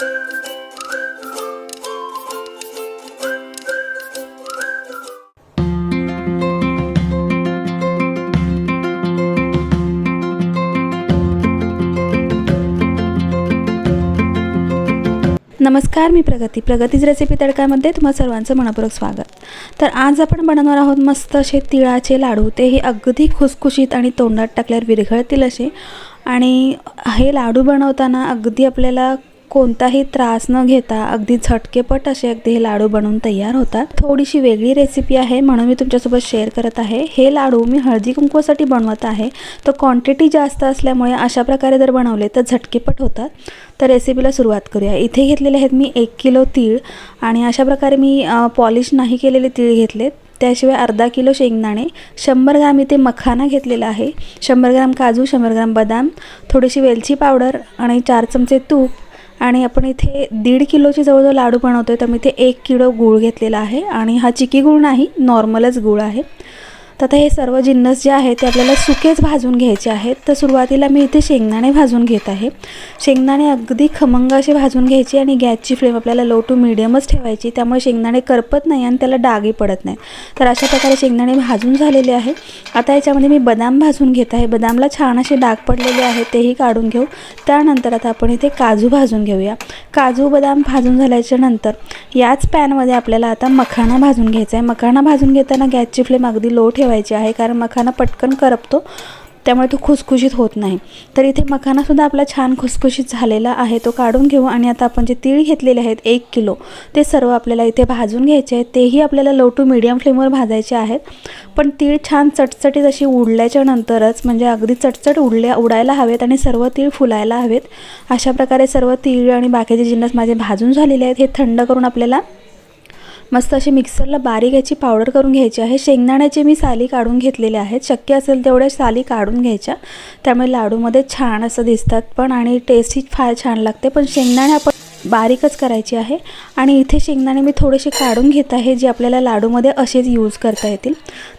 नमस्कार मी प्रगती. प्रगतीज रेसिपी तडकामध्ये तुम्हा सर्वांचं मनपूर्वक स्वागत. तर आज आपण बनवणार आहोत मस्त असे तिळाचे लाडू. ते हे अगदी खुसखुशीत आणि तोंडात टाकल्यावर विरघळतील असे. आणि हे लाडू बनवताना अगदी आपल्याला कोणताही त्रास न घेता अगदी झटकेपट असे अगदी हे लाडू बनवून तयार होतात. थोडीशी वेगळी रेसिपी आहे म्हणून मी तुमच्यासोबत शेअर करत आहे. हे लाडू मी हळदी कुंकवासाठी बनवत आहे. तर क्वांटिटी जास्त असल्यामुळे अशा प्रकारे जर बनवले तर झटकेपट होतात. तर रेसिपीला सुरुवात करूया. इथे घेतलेले आहेत मी एक किलो तीळ आणि अशा प्रकारे मी पॉलिश नाही केलेले तीळ घेतलेत. त्याशिवाय अर्धा किलो शेंगदाणे शंभर ग्राम इथे मखाना घेतलेला आहे. शंभर ग्राम काजू शंभर ग्राम बदाम थोडीशी वेलची पावडर आणि चार चमचे तूप आणि आपण इथे दीड किलोची जवळजवळ लाडू बनवतो आहे तर मी इथे एक किलो गूळ घेतलेला आहे. आणि हा चिकी गूळ नाही नॉर्मलच गूळ आहे. तर आता हे सर्व जिन्नस जे आहे ते आपल्याला सुकेच भाजून घ्यायचे आहेत. तर सुरुवातीला मी इथे शेंगदाणे भाजून घेत आहे. शेंगदाणे अगदी खमंग असे भाजून घ्यायचे आणि गॅसची फ्लेम आपल्याला लो टू मिडियमच ठेवायची. त्यामुळे शेंगदाणे करपत नाही आणि त्याला डागही पडत नाही. तर अशा प्रकारे शेंगदाणे भाजून झालेले आहे. आता याच्यामध्ये मी बदाम भाजून घेत आहे. बदामला छान असे डाग पडलेले आहेत तेही काढून घेऊ. त्यानंतर आता आपण इथे काजू भाजून घेऊया. काजू बदाम भाजून झाल्याच्यानंतर याच पॅनमध्ये आपल्याला आता मखाणा भाजून घ्यायचा आहे. मखाणा भाजून घेताना गॅसची फ्लेम अगदी लो ठेवायची आहे कारण मखाना पटकन करपतो त्यामुळे तो खुसखुशीत होत नाही. तर इथे मखानासुद्धा आपला छान खुसखुशीत झालेला आहे तो काढून घेऊ. आणि आता आपण जे तीळ घेतलेले आहेत एक किलो ते सर्व आपल्याला इथे भाजून घ्यायचे आहेत. तेही आपल्याला लो टू मिडियम फ्लेमवर भाजायचे आहेत. पण तीळ छान चटचटीत अशी उडल्याच्या नंतरच म्हणजे अगदी चटचट उडल्या उडायला हवेत आणि सर्व तीळ फुलायला हवेत. अशा प्रकारे सर्व तीळ आणि बाकीचे जिन्नस माझे भाजून झालेले आहेत. हे थंड करून आपल्याला मस्त अशी मिक्सरला बारीक याची पावडर करून घ्यायची आहे. शेंगदाण्याचे मी साली काढून घेतलेले आहेत. शक्य असेल तेवढ्या साली काढून घ्यायच्या. त्यामुळे लाडूमध्ये छान असं दिसतात पण आणि टेस्टही फार छान लागते. पण शेंगदाणे आपण बारीकच करायची आहे. आणि इथे शेंगदाणे मी थोडेसे काढून घेत आहे जे आपल्याला लाडूमध्ये असेच यूज करता येतील.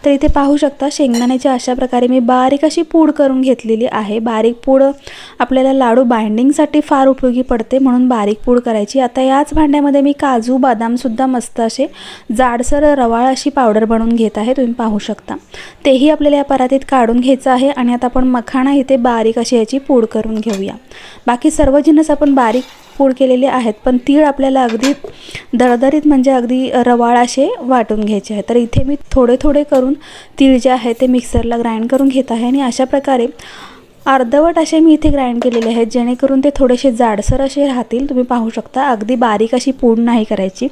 तर इथे पाहू शकता शेंगदाण्याची अशा प्रकारे मी बारीक अशी पूड करून घेतलेली आहे. बारीक पूड आपल्याला लाडू बाइंडिंगसाठी फार उपयोगी पडते म्हणून बारीक पूड करायची. आता याच भांड्यामध्ये मी काजू बदामसुद्धा मस्त असे जाडसर रवाळ अशी पावडर बनवून घेत आहे. तुम्ही पाहू शकता. तेही आपल्याला या परातीत काढून घ्यायचं आहे आणि आता आपण मखाणा इथे बारीक अशी याची पूड करून घेऊया. बाकी सर्व जिन्नस आपण बारीक पूड केलेले आहेत. पण तीळ आपल्याला अगदी दरदरीत म्हणजे अगदी रवाळ असे वाटून घ्यायचे आहे. तर इथे मी थोडे थोडे करून तीळ जे आहे ते मिक्सरला ग्राइंड करून घेत आहे आणि अशा प्रकारे अर्धवट असे मी इथे ग्राइंड केलेले आहेत जेणेकरून ते थोडेसे जाडसर असे राहतील. तुम्ही पाहू शकता अगदी बारीक अशी पूड नाही करायची.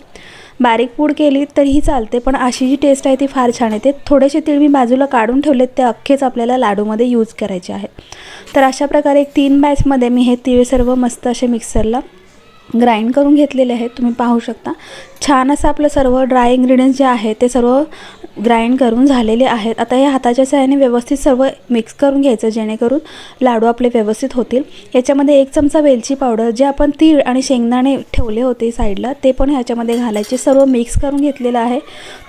बारीक पूड केली तरीही चालते पण अशी जी टेस्ट आहे ती फार छान येते. थोडेसे तीळ मी बाजूला काढून ठेवलेत ते अख्खेच आपल्याला लाडूमध्ये यूज करायचे आहेत तर अशा प्रकारे एक तीन बॅचमध्ये मी हे तीळ सर्व मस्त असे मिक्सरला ग्राइंड करून घेतलेले आहेत तुम्ही पाहू शकता. छान असं आपलं सर्व ड्राय इंग्रेडियंट्स जे आहे ते सर्व ग्राइंड करून झालेले आहेत. आता या हाताच्या सहाय्याने व्यवस्थित सर्व मिक्स करून घ्यायचं जेणेकरून लाडू आपले व्यवस्थित होतील. याच्यामध्ये एक चमचा वेलची पावडर जे आपण तीळ आणि शेंगदाणे ठेवले होते साईडला ते पण ह्याच्यामध्ये घालायचे. सर्व मिक्स करून घेतलेलं आहे.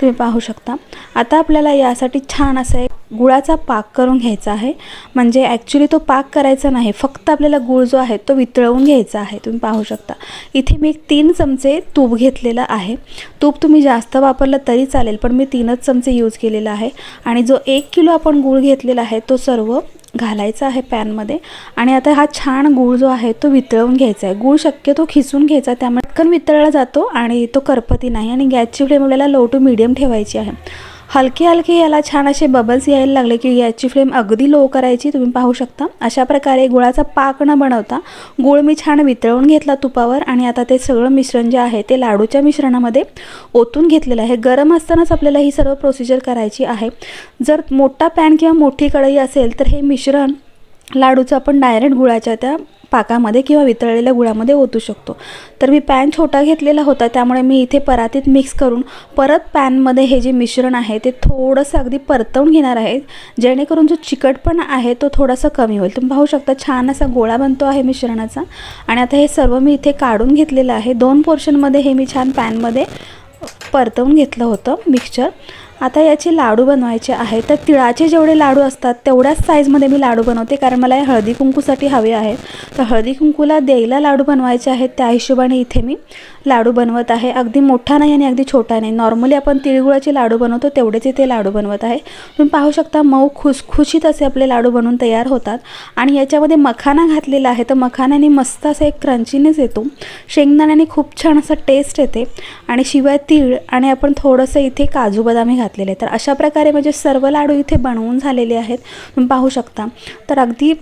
तुम्ही पाहू शकता. आता आपल्याला यासाठी छान असं एक गुळाचा पाक करून घ्यायचा आहे. म्हणजे ॲक्च्युली तो पाक करायचा नाही फक्त आपल्याला गुळ जो आहे तो वितळवून घ्यायचा आहे. तुम्ही पाहू शकता. इथे मी एक तीन चमचे तूप घेतलेलं आहे. तूप तुम्ही जास्त वापरलं तरी चालेल पण मी तीनच चमचे यूज केलेला आहे. आणि जो एक किलो आपण गूळ घेतलेला आहे तो सर्व घालायचा आहे पॅनमध्ये. आणि आता हा छान गूळ जो आहे तो वितळवून घ्यायचा आहे. गूळ शक्यतो खिसून घ्यायचा त्यामुळे पटकन वितळला जातो आणि तो करपती नाही. आणि गॅसची फ्लेम आपल्याला लो टू मिडियम ठेवायची आहे. हलके हलके याला छान असे बबल्स यायला लागले की याची फ्लेम अगदी लो करायची तुम्ही पाहू शकता. अशा प्रकारे गुळाचा पाक न बनवता गुळ मी छान वितळवून घेतला तुपावर आणि आता ते सगळं मिश्रण जे आहे ते लाडूच्या मिश्रणामध्ये ओतून घेतलेलं आहे. गरम असतानाच आपल्याला ही सर्व प्रोसिजर करायची आहे. जर मोठा पॅन किंवा मोठी कढई असेल तर हे मिश्रण लाडूचं आपण डायरेक्ट गुळाच्या त्या पाकामध्ये किंवा वितळलेल्या गुळामध्ये ओतू शकतो. तर मी पॅन छोटा घेतलेला होता त्यामुळे मी इथे परातीत मिक्स करून परत पॅनमध्ये हे जे मिश्रण आहे ते थोडंसं अगदी परतवून घेणार आहे. जेणेकरून जो चिकटपणा आहे तो थोडासा कमी होईल. तुम्ही पाहू शकता छान असा गोळा बनतो आहे मिश्रणाचा. आणि आता हे सर्व मी इथे काढून घेतलेलं आहे. दोन पोर्शनमध्ये हे मी छान पॅनमध्ये परतवून घेतलं होतं मिक्सचर आता याचे लाडू बनवायचे आहे तर तिळाचे जेवढे लाडू असतात तेवढ्याच साईजमध्ये मी लाडू बनवते. कारण मला हे हळदी कुंकूसाठी हवे आहेत तर हळदी कुंकूला द्यायला लाडू बनवायचे आहेत त्या हिशोबाने इथे मी लाडू बनवत आहे. अगदी मोठा नाही आणि अगदी छोटा नाही. नॉर्मली आपण तिळगुळाचे लाडू बनवतो तेवढेच इथे लाडू बनवत आहे. तुम्ही पाहू शकता मऊ खुसखुशीत असे आपले लाडू बनवून तयार होतात. आणि याच्यामध्ये मखाना घातलेला आहे. तर मखाण्याने मस्त असं एक क्रंचीनेस येतो. शेंगदाण्याने खूप छान असं टेस्ट येते. आणि शिवाय तीळ आणि आपण थोडंसं इथे काजू बदामी घातलेले तर अशा प्रकारे म्हणजे सर्व लाडू इथे बनवून झालेले आहेत. तुम्ही पाहू शकता. तर अगदी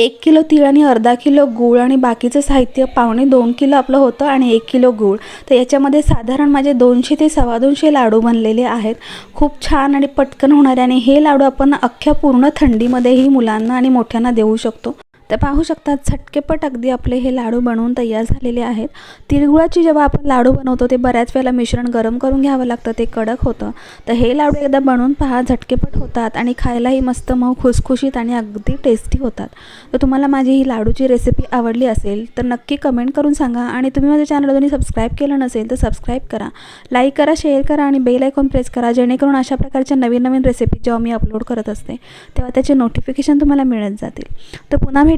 एक किलो तीळ आणि अर्धा किलो गूळ आणि बाकीचं साहित्य पावणे दोन किलो आपलं होतं आणि एक किलो गूळ. तर याच्यामध्ये साधारण माझे दोनशे ते सव्वा दोनशे लाडू बनलेले आहेत. खूप छान आणि पटकन होणारे आणि हे लाडू आपण अख्ख्या पूर्ण थंडीमध्येही मुलांना आणि मोठ्यांना देऊ शकतो. तर पाहू शकता झटकेपट अगदी आपले हे लाडू बनवून तयार झालेले आहेत. तिळगुळाची जेव्हा आपण लाडू बनवतो ते बऱ्याच वेळेला मिश्रण गरम करून घ्यावं लागतं ते कडक होतं. तर हे लाडू एकदा बनवून पहा झटकेपट होतात आणि खायलाही मस्त मऊ खुसखुशीत आणि अगदी टेस्टी होतात. तर तुम्हाला माझी ही लाडूची रेसिपी आवडली असेल तर नक्की कमेंट करून सांगा आणि तुम्ही माझ्या चॅनल अजूनही सबस्क्राईब केलं नसेल तर सबस्क्राईब करा. लाईक करा शेअर करा आणि बेल आयकॉन प्रेस करा जेणेकरून अशा प्रकारच्या नवीन नवीन रेसिपी जेव्हा मी अपलोड करत असते तेव्हा त्याचे नोटिफिकेशन तुम्हाला मिळत जातील. तर पुन्हा भेट